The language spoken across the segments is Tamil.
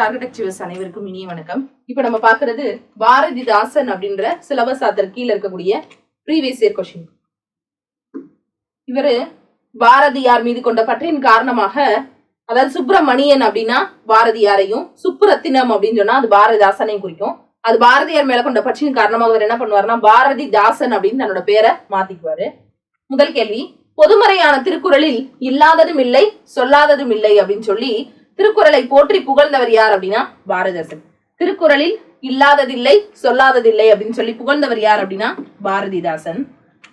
டார்கெட் அச்சீவர்ஸ் அனைவருக்கும் இனிய வணக்கம். இப்போ நம்ம பார்க்கறது பாரதிதாசன் அப்படின்ற சிலபஸ் ஆத்தர் கீழே இருக்கக்கூடிய ப்ரீவியஸ் இயர் கொஷின் இவர் பாரதியார் மீது கொண்ட பற்றின் காரணமாக அதாவது சுப்பிரமணியன் அப்படின்னா பாரதியாரையும் சுப்புரத்தினம் அப்படின்னு சொன்னா அது பாரதிதாசனையும் குறிக்கும். அது பாரதியார் மேல கொண்ட பற்றின் காரணமாக அவர் என்ன பண்ணுவார்னா பாரதிதாசன் அப்படின்னு தன்னோட பேரை மாத்திக்குவாரு. முதல் கேள்வி பொதுமறையான திருக்குறளில் இல்லாததும் இல்லை சொல்லாததும் இல்லை அப்படின்னு சொல்லி திருக்குறளை போற்றி புகழ்ந்தவர் யார் அப்படின்னா பாரதிதாசன். திருக்குறளில் இல்லாததில்லை சொல்லாததில்லை அப்படின்னு சொல்லி புகழ்ந்தவர் யார் அப்படின்னா பாரதிதாசன்.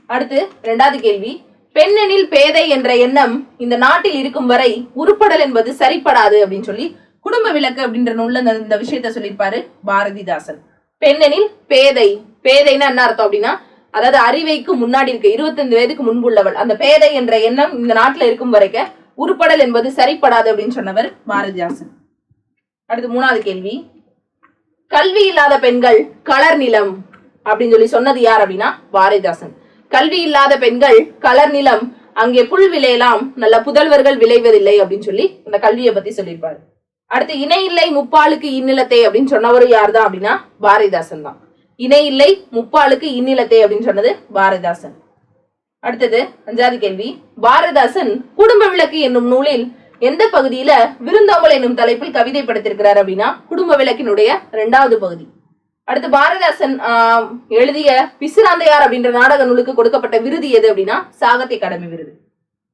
அடுத்து ரெண்டாவது கேள்வி. பெண்ணெனில் பேதை என்ற எண்ணம் இந்த நாட்டில் இருக்கும் வரை உருப்படல் என்பது சரிப்படாது அப்படின்னு சொல்லி குடும்ப விளக்கு அப்படின்ற நூல்ல இந்த- இந்த விஷயத்த சொல்லியிருப்பாரு பாரதிதாசன். பெண்ணெனில் பேதை பேதைன்னா என்ன அர்த்தம் அப்படின்னா அதாவது அறிவைக்கு முன்னாடி இருக்க இருபத்தஞ்சு வயதுக்கு முன்புள்ளவள் அந்த பேதை என்ற எண்ணம் இந்த நாட்டுல இருக்கும் வரைக்கும் உருப்படல் என்பது சரிப்படாது அப்படின்னு சொன்னவர் பாரதிதாசன். அடுத்து மூணாவது கேள்வி. கல்வி இல்லாத பெண்கள் கலர் நிலம் அப்படின்னு சொல்லி சொன்னது யார் அப்படின்னா பாரதிதாசன். கல்வி இல்லாத பெண்கள் கலர் நிலம் அங்கே புல் விளையலாம் நல்ல புதல்வர்கள் விளைவதில்லை அப்படின்னு சொல்லி அந்த கல்வியை பத்தி சொல்லியிருப்பாரு. அடுத்து இணை இல்லை முப்பாளுக்கு இந்நிலத்தை அப்படின்னு சொன்னவரும் யார் தான் அப்படின்னா பாரதிதாசன் தான். இணை இல்லை முப்பாளுக்கு இந்நிலத்தை அப்படின்னு சொன்னது பாரதிதாசன். அடுத்தது அஞ்சாவது கேள்வி. பாரதிதாசன் குடும்ப விளக்கு என்னும் நூலில் எந்த பகுதியில விருந்தோம்பல் என்னும் தலைப்பில் கவிதை படைத்திருக்கிறார் அப்படின்னா குடும்ப விளக்கினுடைய இரண்டாவது பகுதி. அடுத்து பாரதாசன் ஆஹ், எழுதிய பிசிராந்தையார் அப்படின்ற நாடக நூலுக்கு கொடுக்கப்பட்ட விருது எது அப்படின்னா சாகித்ய அகாடமி விருது.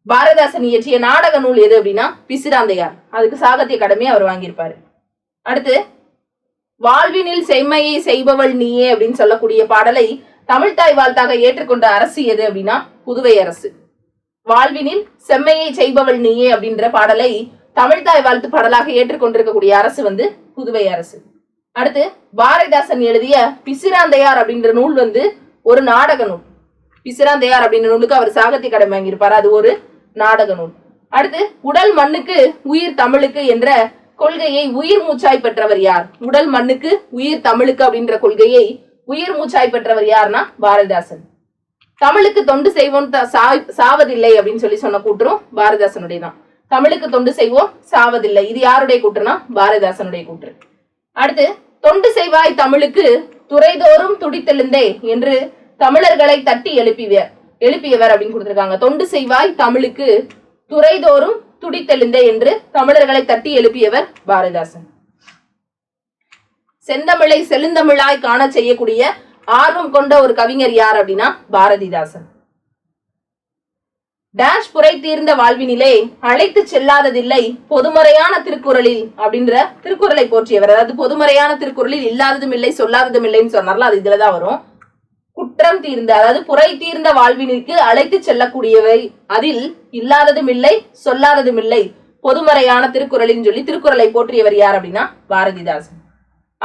பாரதாசன் இயற்றிய நாடக நூல் எது அப்படின்னா பிசிராந்தையார். அதுக்கு சாகித்ய அகாடமி அவர் வாங்கியிருப்பாரு. அடுத்து வாழ்வினில் செம்மையை செய்பவள் நீயே அப்படின்னு சொல்லக்கூடிய பாடலை தமிழ்தாய் வாழ்த்தாக ஏற்றுக்கொண்ட அரசு எது அப்படின்னா புதுவை அரசு. வாழ்வினில் செம்மையை செய்பவள் நீயே அப்படின்ற பாடலை தமிழ்தாய் வாழ்த்து பாடலாக ஏற்றுக்கொண்டிருக்கக்கூடிய அரசு வந்து புதுவை அரசு. அடுத்து பாரதிதாசன் எழுதிய பிசிராந்தையார் அப்படின்ற நூல் வந்து ஒரு நாடக நூல். பிசிராந்தையார் அப்படின்ற நூலுக்கு அவர் சாகித்ய கடமை வாங்கியிருப்பார். அது ஒரு நாடக நூல். அடுத்து உடல் மண்ணுக்கு உயிர் தமிழுக்கு என்ற கொள்கையை உயிர் மூச்சாய் பெற்றவர் யார்? உடல் மண்ணுக்கு உயிர் தமிழுக்கு அப்படின்ற கொள்கையை உயிர் மூச்சாய் பெற்றவர் யாருன்னா பாரதிதாசன். தமிழுக்கு தொண்டு செய்வோம் சாவதில்லை அப்படின்னு சொல்லி சொன்ன கூட்டுரும் பாரதிதாசனுடைய தான் தமிழுக்கு தொண்டு செய்வோம் சாவதில்லை. இது யாருடைய கூற்றுனா பாரதிதாசனுடைய கூற்று அடுத்து தொண்டு செய்வாய் தமிழுக்கு துறைதோறும் துடித்தெழுந்தே என்று தமிழர்களை தட்டி எழுப்பியவர் எழுப்பியவர் அப்படின்னு கொடுத்திருக்காங்க. தொண்டு செய்வாய் தமிழுக்கு துறைதோறும் துடித்தெழுந்தே என்று தமிழர்களை தட்டி எழுப்பியவர் பாரதிதாசன். செந்தமிழை செழுந்தமிழாய் காண செய்யக்கூடிய ஆர்வம் கொண்ட ஒரு கவிஞர் யார் அப்படின்னா பாரதிதாசன். டேஷ் புரை தீர்ந்த வாழ்வினிலே அழைத்து செல்லாததில்லை பொதுமறையான திருக்குறளில் அப்படின்ற திருக்குறளை போற்றியவர். அதாவது பொதுமறையான திருக்குறளில் இல்லாததும் இல்லை சொல்லாததும் இல்லைன்னு சொன்னார்ல அது இதுலதான் வரும். குற்றம் தீர்ந்த அதாவது புரை தீர்ந்த வாழ்வினிற்கு அழைத்து செல்லக்கூடியவை அதில் இல்லாததும் இல்லை சொல்லாததும் இல்லை பொதுமறையான திருக்குறளின்னு சொல்லி திருக்குறளை போற்றியவர் யார் அப்படின்னா பாரதிதாசன்.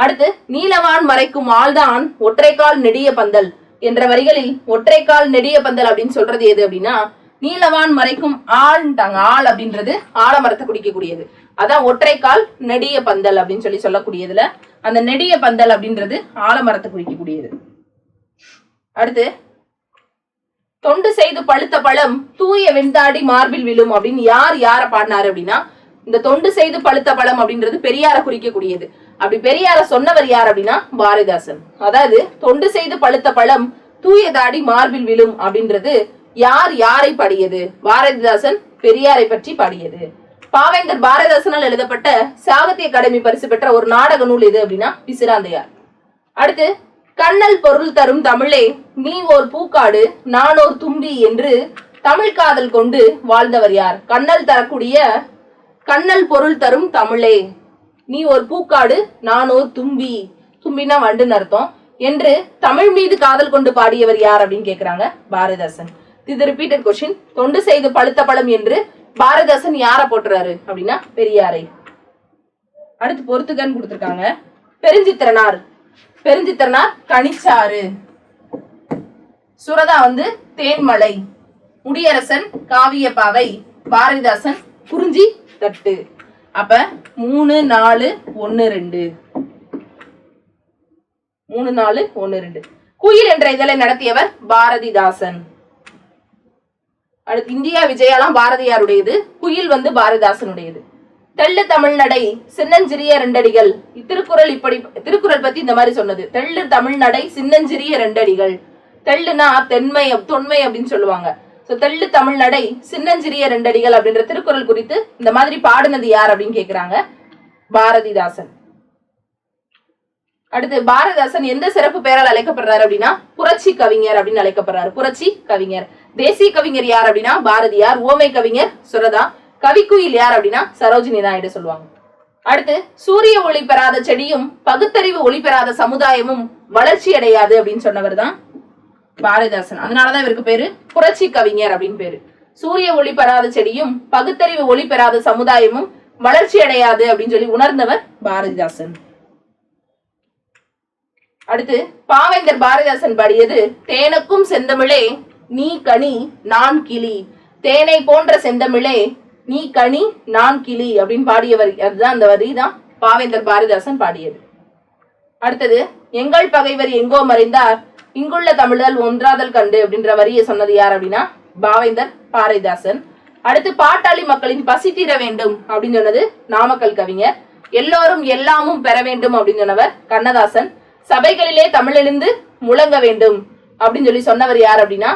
அடுத்து நீலவான் மறைக்கும் ஆள்தான் ஒற்றைக்கால் நெடிய பந்தல். என்ற வரிகளில் ஒற்றைக்கால் நெடிய பந்தல் அப்படின்னு சொல்றது எது அப்படின்னா நீலவான் மறைக்கும் ஆள்ன்ட்டாங்க. ஆள் அப்படின்றது ஆலமரத்தை குடிக்கக்கூடியது. அதான் ஒற்றைக்கால் நெடிய பந்தல் அப்படின்னு சொல்லி சொல்லக்கூடியதுல அந்த நெடிய பந்தல் அப்படின்றது ஆலமரத்தை குறிக்கக்கூடியது அடுத்து தொண்டு செய்து பழுத்த பழம் தூய வெண்தாடி மார்பில் விழும் அப்படின்னு யார் யார பாடினாரு அப்படின்னா இந்த தொண்டு செய்து பழுத்த பழம் அப்படின்றது பெரியார குறிக்கக்கூடியது. அப்படி பெரியார சொன்னவர் யார் அப்படின்னா பாரதிதாசன். அதாவது தொண்டு செய்து பழுத்த பழம் தூய தாடி மார்பில் விழும் அப்படின்றது யார் யாரை பாடியது? பாரதிதாசன் பெரியாரை பற்றி பாடியது. பாவேந்தர் பாரதிதாசனால் எழுதப்பட்ட சாகித்ய அகாடமி பரிசு பெற்ற ஒரு நாடக நூல் எது அப்படின்னா பிசிராந்தையார் அடுத்து கண்ணல் பொருள் தரும் தமிழே நீ ஓர் பூக்காடு நான் தும்பி என்று தமிழ் காதல் கொண்டு வாழ்ந்தவர் யார்? கண்ணல் தரக்கூடிய கண்ணல் பொருள் தரும் தமிழே. நீ ஒரு பூக்காடு நான் ஒரு தும்பி. தும்பினா வண்டுன்னு அர்த்தம். என்று தமிழ் மீது காதல் கொண்டு பாடியவர் யார் அப்படின்னு கேக்குறாங்க? பாரதிதாசன். இது ரிப்பீட்டட் கொஸ்டின் தொண்டு செய்து பழுத்த பழம் என்று பாரதிதாசன் யாரை போட்டுறாரு அப்படின்னா பெரியாரை. அடுத்து பொறுத்துக்கன்னு கொடுத்துருக்காங்க. பெருஞ்சித்திரனார். பெருஞ்சித்திரனார் கனிச்சாறு. சுரதா வந்து தேன்மலை. முடியரசன் காவியப்பாவை. பாரதிதாசன் குறிஞ்சி தட்டு. அப்ப மூணு நாலு ஒன்னு ரெண்டு. மூணு நாலு ஒன்னு ரெண்டு. குயில் என்ற இதழை நடத்தியவர் பாரதிதாசன். அடுத்து இந்தியா விஜயாலாம் பாரதியாருடையது குயில் வந்து பாரதிதாசனுடையது. தெள்ளு தமிழ்நடை சின்னஞ்சிறிய ரெண்டடிகள். திருக்குறள் இப்படி திருக்குறள் பத்தி இந்த மாதிரி சொன்னது. தெள்ளு தமிழ்நடை சின்னஞ்சிறிய ரெண்டடிகள். தெள்ளுனா தென்மை தொன்மை அப்படின்னு சொல்லுவாங்க. ஸோ தெள்ளு தமிழ்நடை சின்னஞ்சிறிய ரெண்டடிகள் அப்படின்ற திருக்குறள் குறித்து இந்த மாதிரி பாடினது யார் அப்படின்னு கேட்குறாங்க பாரதிதாசன். அடுத்து பாரதிதாசன் எந்த சிறப்பு பெயரால் அழைக்கப்படுறாரு அப்படின்னா புரட்சி கவிஞர் அப்படின்னு அழைக்கப்படுறாரு. புரட்சி கவிஞர். தேசிய கவிஞர் யார் அப்படின்னா பாரதியார் ஓமை கவிஞர் சுரதா. கவிக்குயில் யார் அப்படின்னா சரோஜினி நாயுடு சொல்லுவாங்க. அடுத்து சூரிய ஒளி பெறாத செடியும் பகுத்தறிவு ஒளி பெறாத சமுதாயமும் வளர்ச்சி அடையாது அப்படின்னு சொன்னவர் தான் பாரதிதாசன். அதனாலதான் இவருக்கு பேரு புரட்சி கவிஞர் அப்படின்னு பேரு. சூரிய ஒளி பெறாத செடியும் பகுத்தறிவு ஒளி பெறாத சமுதாயமும் வளர்ச்சி அடையாது அப்படின்னு சொல்லி உணர்ந்தவர் பாரதிதாசன். அடுத்து பாவேந்தர் பாரதிதாசன் பாடியது தேனுக்கும் செந்தமிழே நீ கனி நான் கிளி. தேனை போன்ற செந்தமிழே நீ கனி நான் கிளி அப்படின்னு பாடியவர் அதுதான் அந்த வரி தான் பாவேந்தர் பாரதிதாசன் பாடியது. அடுத்தது எங்கள் பகைவர் எங்கோ மறைந்தார் இங்குள்ள தமிழர் ஒன்றாதல் கண்டு அப்படின்ற வரியை சொன்னது யார் அப்படின்னா பாவேந்தர் பாரதிதாசன். அடுத்து பாட்டாளி மக்களின் பசி தீர வேண்டும் அப்படின்னு சொன்னது நாமக்கல் கவிஞர். எல்லோரும் எல்லாமும் பெற வேண்டும் அப்படின்னு சொன்னவர் கண்ணதாசன். சபைகளிலே தமிழெழுந்து முழங்க வேண்டும் அப்படின்னு சொல்லி சொன்னவர் யார் அப்படின்னா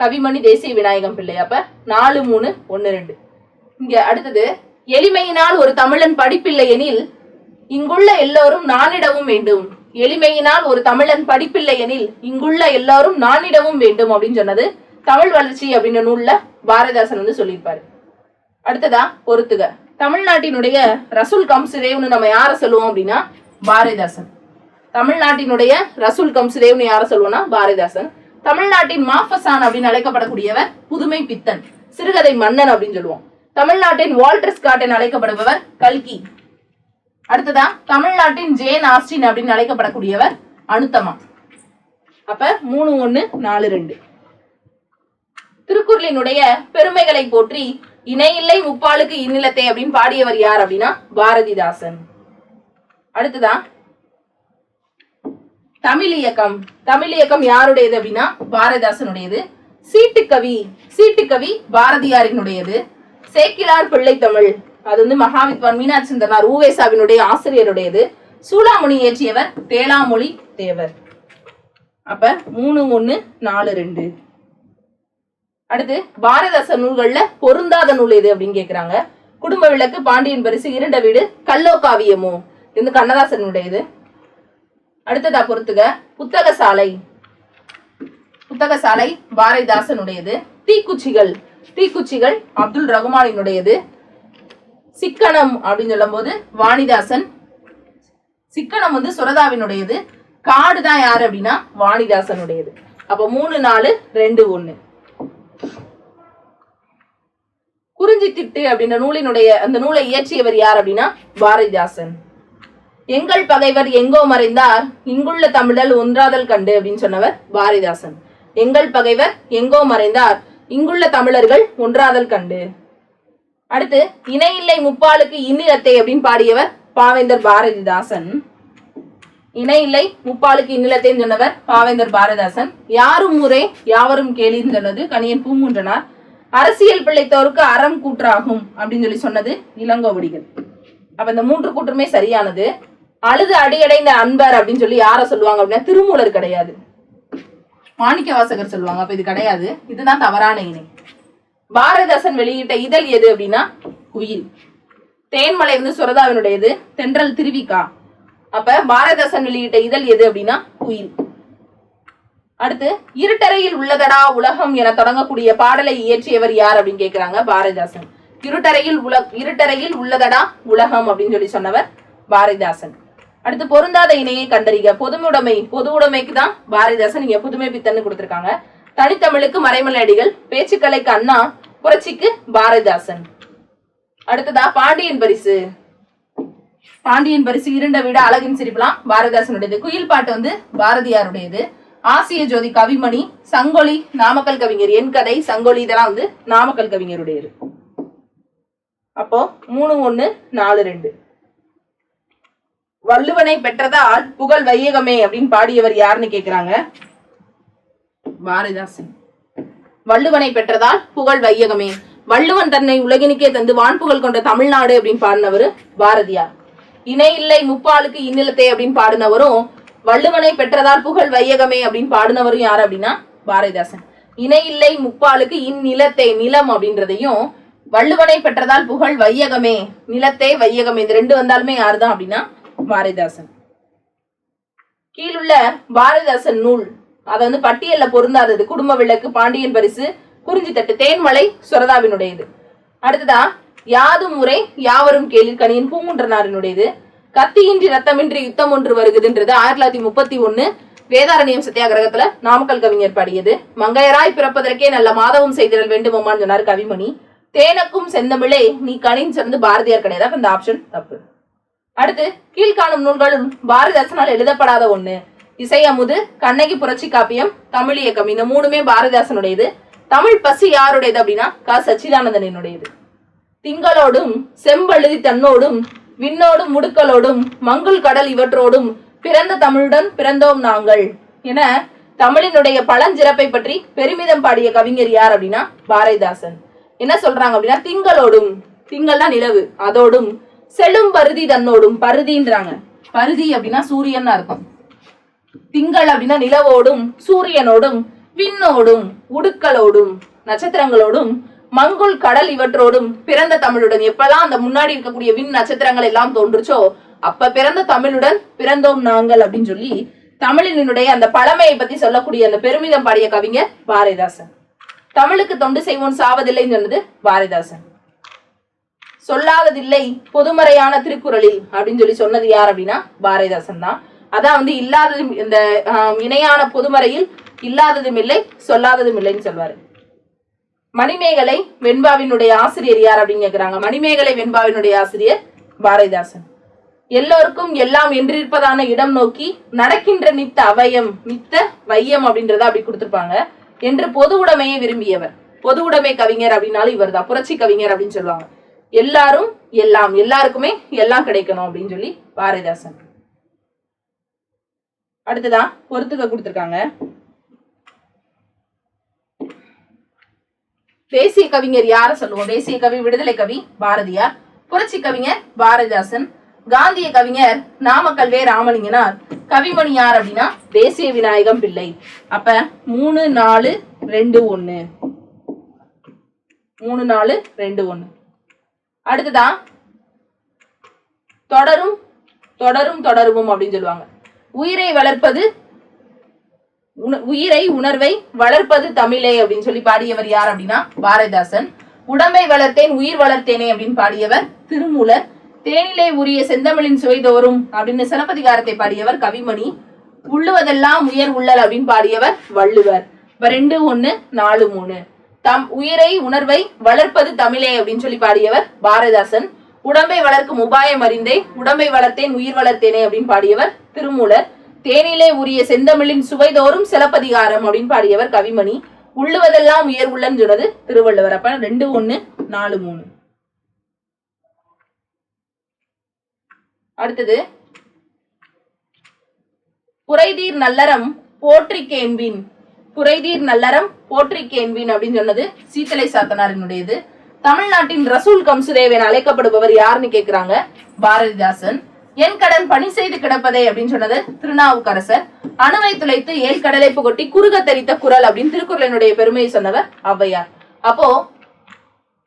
கவிமணி தேசிய விநாயகம் பிள்ளை. அப்ப நாலு மூணு ஒன்னு ரெண்டு. இங்க அடுத்தது எளிமையினால் ஒரு தமிழன் படிப்பில்லை எனில் இங்குள்ள எல்லோரும் நானிடவும் வேண்டும். எளிமையினால் ஒரு தமிழன் படிப்பில்லை எனில் இங்குள்ள எல்லாரும் நானிடவும் வேண்டும் அப்படின்னு சொன்னது தமிழ் வளர்ச்சி அப்படின்ற நூல்ல பாரதிதாசன் வந்து சொல்லியிருப்பாரு. அடுத்ததா பொறுத்துக. தமிழ்நாட்டினுடைய ரசூல் கம்சுதேவ்னு நம்ம யார சொல்லுவோம் அப்படின்னா பாரதிதாசன். தமிழ்நாட்டினுடைய ரசூல் கம்சுதேவ்னு யார சொல்லுவோம்னா பாரதிதாசன். தமிழ்நாட்டின் மாஃபசான் அப்படின்னு அழைக்கப்படக்கூடியவர் புதுமை பித்தன் சிறுகதை மன்னன் அப்படின்னு சொல்லுவோம். தமிழ்நாட்டின் வால்டர் ஸ்காட் என அழைக்கப்படுபவர் கல்கி. அடுத்ததா தமிழ்நாட்டின் ஜேன் ஆஸ்டின் அப்படின்னு அழைக்கப்படக்கூடியவர் அனுத்தமா. அப்ப மூணு ஒண்ணு நாலு ரெண்டு. திருக்குறளினுடைய பெருமைகளை போற்றி இணையில்லை முப்பாலுக்கு இந்நிலத்தை அப்படின்னு பாடியவர் யார் அப்படின்னா பாரதிதாசன். அடுத்ததா தமிழ் இயக்கம். தமிழ் இயக்கம் யாருடையது அப்படின்னா பாரதிதாசனுடையது. சீட்டுக்கவி சீட்டுக்கவி பாரதியாரினுடையது. சேக்கிலார் பிள்ளை தமிழ் அது வந்து மகாவித்வான் மீனாட்சி சுந்தரனார் ஊவேசாவினுடைய ஆசிரியருடையது. சூளாமொழி இயற்றியவர் தேளாமொழி தேவர். அப்ப மூணு ஒண்ணு நாலு ரெண்டு. அடுத்து பாரதிதாசன் நூல்கள்ல பொருந்தாத நூல் எது அப்படின்னு கேக்குறாங்க. குடும்ப விளக்கு பாண்டியன் பரிசு இரண்ட வீடு கல்லோ காவியமோ இது வந்து கண்ணதாசனுடையது. அடுத்ததா பொறுத்துக புத்தக சாலை புத்தக சாலை பாரதிதாசனுடையது. தீக்குச்சிகள். தீக்குச்சிகள் அப்துல் ரகுமானினுடையது. சிக்கனம் அப்படின்னு சொல்லும்போது வாணிதாசன். சிக்கனம் வந்து சுரதாவினுடையது. காடு தான் யாரு அப்படின்னா வாணிதாசனுடையது. அப்ப மூணு நாலு ரெண்டு ஒண்ணு. குறிஞ்சி திட்டு அப்படின்ற நூலினுடைய அந்த நூலை இயற்றியவர் யார் அப்படின்னா பாரதிதாசன் எங்கள் பகைவர் எங்கோ மறைந்தார் இங்குள்ள தமிழல் ஒன்றாதல் கண்டு அப்படின்னு சொன்னவர் பாரதிதாசன் எங்கள் பகைவர் எங்கோ மறைந்தார் இங்குள்ள தமிழர்கள் ஒன்றாதல் கண்டு. அடுத்து இணையில்லை முப்பாலுக்கு இன்னிலத்தை அப்படின்னு பாடியவர் பாவேந்தர் பாரதிதாசன். இணையில்லை முப்பாலுக்கு இன்னிலத்தை சொன்னவர் பாவேந்தர் பாரதிதாசன். யாரும் ஊரே யாவரும் கேளின்னு சொன்னது கணியன் பூங்குன்றனார். அரசியல் பிழைத்தோருக்கு அறம் கூற்றாகும் அப்படின்னு சொல்லி சொன்னது இளங்கோவடிகள். அப்ப இந்த மூன்று கூற்றுமே சரியானது. அழுது அடியடைந்த அன்பர் அப்படின்னு சொல்லி யார சொல்லுவாங்க அப்படின்னா திருமூலர் கிடையாது. மாணிக்க வாசகர் சொல்லுவாங்க அப்ப இது கிடையாது. இதுதான் தவறான இணை. பாரதிதாசன் வெளியிட்ட இதழ் எது அப்படின்னா குயில். தேன்மலை வந்து சுரதாவினுடையது தென்றல் திருவிக்கா. அப்ப பாரதிதாசன் வெளியிட்ட இதழ் எது அப்படின்னா குயில். அடுத்து இருட்டறையில் உள்ளதடா உலகம் என தொடங்கக்கூடிய பாடலை இயற்றியவர் யார் அப்படின்னு கேக்குறாங்க பாரதிதாசன். இருட்டறையில் உல இருட்டறையில் உள்ளதடா உலகம் அப்படின்னு சொல்லி சொன்னவர் பாரதிதாசன். அடுத்து பொருந்தாத இணையை கண்டறிக. பொதுமுடைமை பொது உடைமைக்கு தான் பாரதிதாசன் இங்க புதுமை பித்தன்னு கொடுத்திருக்காங்க. தனித்தமிழுக்கு மறைமலை அடிகள் பேச்சுக்கலைக்கு அண்ணா புரட்சிக்கு பாரதிதாசன். அடுத்ததா பாண்டியன் பரிசு. பாண்டியன் பரிசு இருண்ட விட அழகின் சிரிப்பலாம். பாரதிதாசனுடையது. குயில் பாட்டு வந்து பாரதியாருடையது. ஆசிய ஜோதி கவிமணி சங்கொலி நாமக்கல் கவிஞர். என் கதை சங்கொலி இதெல்லாம் வந்து நாமக்கல் கவிஞருடையது. அப்போ மூணு ஒண்ணு நாலு ரெண்டு. வள்ளுவனை பெற்றதால் புகழ் வையகமே அப்படின்னு பாடியவர் யாருன்னு கேக்குறாங்க? பாரதிதாசன். வள்ளுவனை பெற்றதால் புகழ் வையகமே. வள்ளுவன் தன்னை உலகினுக்கே தந்து வான்புகழ் கொண்ட தமிழ்நாடு அப்படின்னு பாடினவர் பாரதியார். இணை இல்லை முப்பாலுக்கு இந்நிலத்தை அப்படின்னு பாடினவரும் வள்ளுவனை பெற்றதால் புகழ் வையகமே அப்படின்னு பாடினவரும் யார் அப்படின்னா பாரதிதாசன். இணை இல்லை முப்பாலுக்கு இந்நிலத்தை நிலம் அப்படின்றதையும் வள்ளுவனை பெற்றதால் புகழ் வையகமே நிலத்தே வையகமே இந்த ரெண்டு வந்தாலுமே யாருதான் அப்படின்னா பாரதிதாசன். கீழுள்ள பாரதிதாசன் நூல் அதை வந்து பட்டியல்ல பொருந்தாதது குடும்ப விளக்கு பாண்டியன் பரிசு குறிஞ்சி தட்டு தேன்மலை சுரதாவினுடையது. அடுத்ததா யாதும் முறை யாவரும் கேளிர் கனியின் பூங்குன்றனாரினுடையது. கத்தியின்றி ரத்தமின்றி யுத்தம் ஒன்று வருகுதுன்றது ஆயிரத்தி தொள்ளாயிரத்தி முப்பத்தி ஒண்ணு வேதாரண்யம் சத்தியாகிரகத்துல நாமக்கல் கவிஞர் பாடியது. மங்கையராய் பிறப்பதற்கே நல்ல மாதவம் செய்திடல் வேண்டுமான்னு சொன்னார் கவிமணி. தேனக்கும் செந்தமிழே நீ கணின்னு சொன்னது பாரதியார் கிடையாது. அப்ப இந்த ஆப்ஷன் தப்பு. அடுத்து கீழ்காணும் நூல்களும் பாரதிதாசனால் எழுதப்படாத ஒண்ணு. இசையமுது கண்ணகி புரட்சி காப்பியம் தமிழ் இயக்கம். இந்த மூணுமே பாரதிதாசனுடையது. தமிழ் பசி யாருடையது அப்படின்னா க. சச்சிதானந்தனுடையது திங்களோடும் செம்பழுதி தன்னோடும் விண்ணோடும் முடுக்கலோடும் மங்குள் கடல் இவற்றோடும் பிறந்த தமிழுடன் பிறந்தோம் நாங்கள் என தமிழினுடைய பழஞ்சிறப்பை பற்றி பெருமிதம் பாடிய கவிஞர் யார் அப்படின்னா பாரதிதாசன். என்ன சொல்றாங்க அப்படின்னா திங்களோடும் திங்கள்னா நிலவு அதோடும் செழும் பருதி தன்னோடும் பருதின்றாங்க. பருதி அப்படின்னா சூரியன் அர்த்தம். திங்கள் அப்படின்னா நிலவோடும் சூரியனோடும் விண்ணோடும் உடுக்களோடும் நட்சத்திரங்களோடும் மங்குள் கடல் இவற்றோடும் பிறந்த தமிழுடன். எப்பெல்லாம் அந்த முன்னாடி இருக்கக்கூடிய விண் நட்சத்திரங்கள் எல்லாம் தோன்றுச்சோ அப்ப பிறந்த தமிழுடன் பிறந்தோம் நாங்கள் அப்படின்னு சொல்லி தமிழினுடைய அந்த பழமையை பத்தி சொல்லக்கூடிய அந்த பெருமிதம் பாடிய கவிஞர் பாரதிதாசன். தமிழுக்கு தொண்டு செய்வோன் சாவதில்லைன்னு சொன்னது பாரதிதாசன். சொல்லாததில்லை பொதுமறையான திருக்குறளில் அப்படின்னு சொல்லி சொன்னது யார் அப்படின்னா பாரதிதாசன் தான். அதான் வந்து இல்லாதது இந்த இணையான பொதுமறையில் இல்லாததும் இல்லை சொல்லாததும் இல்லைன்னு சொல்வாரு. மணிமேகலை வெண்பாவினுடைய ஆசிரியர் யார் அப்படின்னு கேக்குறாங்க. மணிமேகலை வெண்பாவினுடைய ஆசிரியர் பாரதிதாசன். எல்லோருக்கும் எல்லாம் என்றிருப்பதான இடம் நோக்கி நடக்கின்ற நித்த அவயம் நித்த வையம் அப்படின்றத அப்படி கொடுத்திருப்பாங்க. என்று பொது உடைமையை விரும்பியவர். பொது உடைமை கவிஞர் அப்படின்னாலும் இவர் தான் புரட்சி கவிஞர் அப்படின்னு சொல்லுவாங்க. எல்லாரும் எல்லாம் எல்லாருக்குமே எல்லாம் கிடைக்கணும் அப்படின்னு சொல்லி பாரதிதாசன். அடுத்ததா பொறுத்துக்க கொடுத்துருக்காங்க. தேசிய கவிஞர் யார சொல்லுவோம்? தேசிய கவி விடுதலை கவி பாரதியார். புரட்சி கவிஞர் பாரதிதாசன். காந்திய கவிஞர் நாமக்கல் வே ராமலிங்கனார். கவிமணி யார் அப்படின்னா? தேசிய விநாயகம் பிள்ளை. அப்ப மூணு நாலு ரெண்டு ஒண்ணு. மூணு நாலு ரெண்டு ஒண்ணு. அடுத்ததா தொடரும் தொடரும் தொடருவோம் அப்படின்னு சொல்லுவாங்க. உயிரை வளர்ப்பது உயிரை உணர்வை வளர்ப்பது தமிழே அப்படின்னு சொல்லி பாடியவர் யார் அப்படின்னா பாரதிதாசன். உடம்பை வளர்த்தேன் உயிர் வளர்த்தேனே அப்படின்னு பாடியவர் திருமூலர். தேனிலே உரிய செந்தமிழின் சுவைதோறும் அப்படின்னு சிலப்பதிகாரத்தை பாடியவர் கவிமணி. உள்ளுவதெல்லாம் உயர் உள்ளல் அப்படின்னு பாடியவர் வள்ளுவர். இப்ப ரெண்டு ஒண்ணு நாலு மூணு. தம் உயிரை உணர்வை வளர்ப்பது தமிழே அப்படின்னு சொல்லி பாடியவர் பாரதிதாசன். உடம்பை வளர்க்கும் உபாயம் அறிந்தே உடம்பை வளர்த்தேன் உயிர் வளர்த்தேனே அப்படின்னு பாடியவர் திருமூலர் தேனிலே உரிய செந்தமிழின் சுவைதோறும் சிலப்பதிகாரம் அப்படின்னு பாடியவர் கவிமணி. உள்ளுவதெல்லாம் உயர் சொன்னது திருவள்ளுவர் அப்ப ரெண்டு ஒண்ணு நாலு மூணு. அடுத்தது புரைதீர் நல்லறம் போற்றி கேண்பின். புரைதீர் நல்லறம் போற்றி கேண்பின் அப்படின்னு சொன்னது சீத்தலை சாத்தனாரினுடையது. தமிழ்நாட்டின் ரசூல் கம்சுதேவன் அழைக்கப்படுபவர் யாருன்னு கேக்குறாங்க? பாரதிதாசன். என் கடன் பணி செய்து கிடப்பதே அப்படின்னு சொன்னது திருநாவுக்கரசர். அணுவை துளைத்து ஏல் கடலை புகட்டி குறுக தெரித்த குரல் அப்படின்னு திருக்குறளினுடைய பெருமையை சொன்னவர் ஔவையார். அப்போ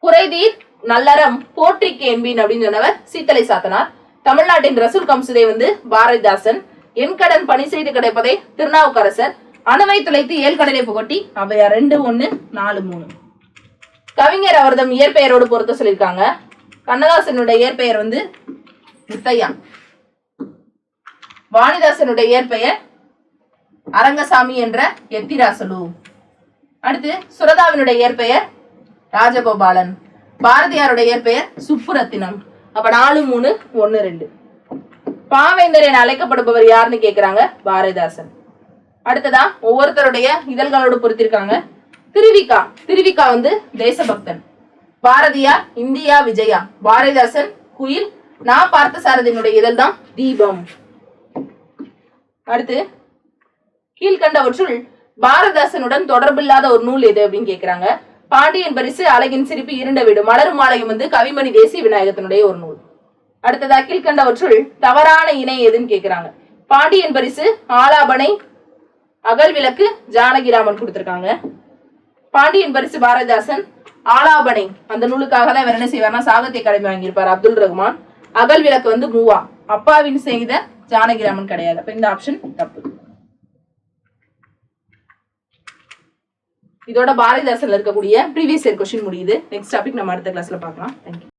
குறைதீர் நல்லறம் போற்றி கேண்பின் அப்படின்னு சொன்னவர் சீத்தலை சாத்தனார். தமிழ்நாட்டின் ரசூல் கம்சுதே வந்து பாரதிதாசன். என் கடன் பணி செய்து கிடைப்பதை திருநாவுக்கரசர். அணுவை துளைத்து ஏல் கடலை புகட்டி ஔவையார் ரெண்டு ஒன்னு நாலு மூணு. கவிஞர் அவர்தம் இயற்பெயரோடு பொருத்த சொல்லியிருக்காங்க. கண்ணதாசனுடைய இயற்பெயர் வந்து முத்தையா. வாணிதாசனுடைய இயற்பெயர் அரங்கசாமி என்ற எத்திராசலு. அடுத்து சுரதாவினுடைய இயற்பெயர் ராஜகோபாலன். பாரதியாருடைய இயற்பெயர் சுப்புரத்தினம். அப்ப நாலு மூணு ஒன்னு ரெண்டு. பாவேந்தர் என அழைக்கப்படுபவர் யாருன்னு கேக்குறாங்க? பாரதிதாசன். அடுத்ததா ஒவ்வொருத்தருடைய இதழ்களோடு பொறுத்திருக்காங்க திருவிக்கா திருவிக்கா வந்து தேசபக்தன். பாரதியார் இந்தியா விஜயா. பாரதிதாசன் குயில் நான் பார்த்த சாரதியினுடைய இதழ் தான் தீபம். அடுத்து கீழ்கண்டவற்றுள் பாரதாசனுடன் தொடர்பில்லாத ஒரு நூல் எது அப்படின்னு கேட்கிறாங்க பாண்டியன் பரிசு அழகின் சிரிப்பு இருண்ட வீடு மலரும் மாலையும் வந்து கவிமணி தேசிய விநாயகத்தினுடைய ஒரு நூல். அடுத்ததா கீழ்கண்டவற்றுள் தவறான இணை எதுன்னு கேட்கிறாங்க பாண்டியன் பரிசு ஆலாபனை அகல் விளக்கு ஜானகிராமன் கொடுத்திருக்காங்க. பாண்டியன் பரிசு பாரதிதாசன் ஆலாபனை. அந்த நூலுக்காக தான் இவர் என்ன செய்வார்னா சாகித்ய அகாடமி வாங்கியிருப்பார் அப்துல் ரஹ்மான் அகல் விளக்கு வந்து மூவா. அப்பாவின் செய்த ஜானகிராமன் கிடையாது. அப்ப இந்த ஆப்ஷன் தப்பு. இதோட பாரதிதாசன்ல இருக்கக்கூடிய ப்ரீவியஸ் இயர் கொஸ்டின் முடியுது. நெக்ஸ்ட் டாபிக் நம்ம அடுத்த கிளாஸ்ல பார்க்கலாம். தேங்க்யூ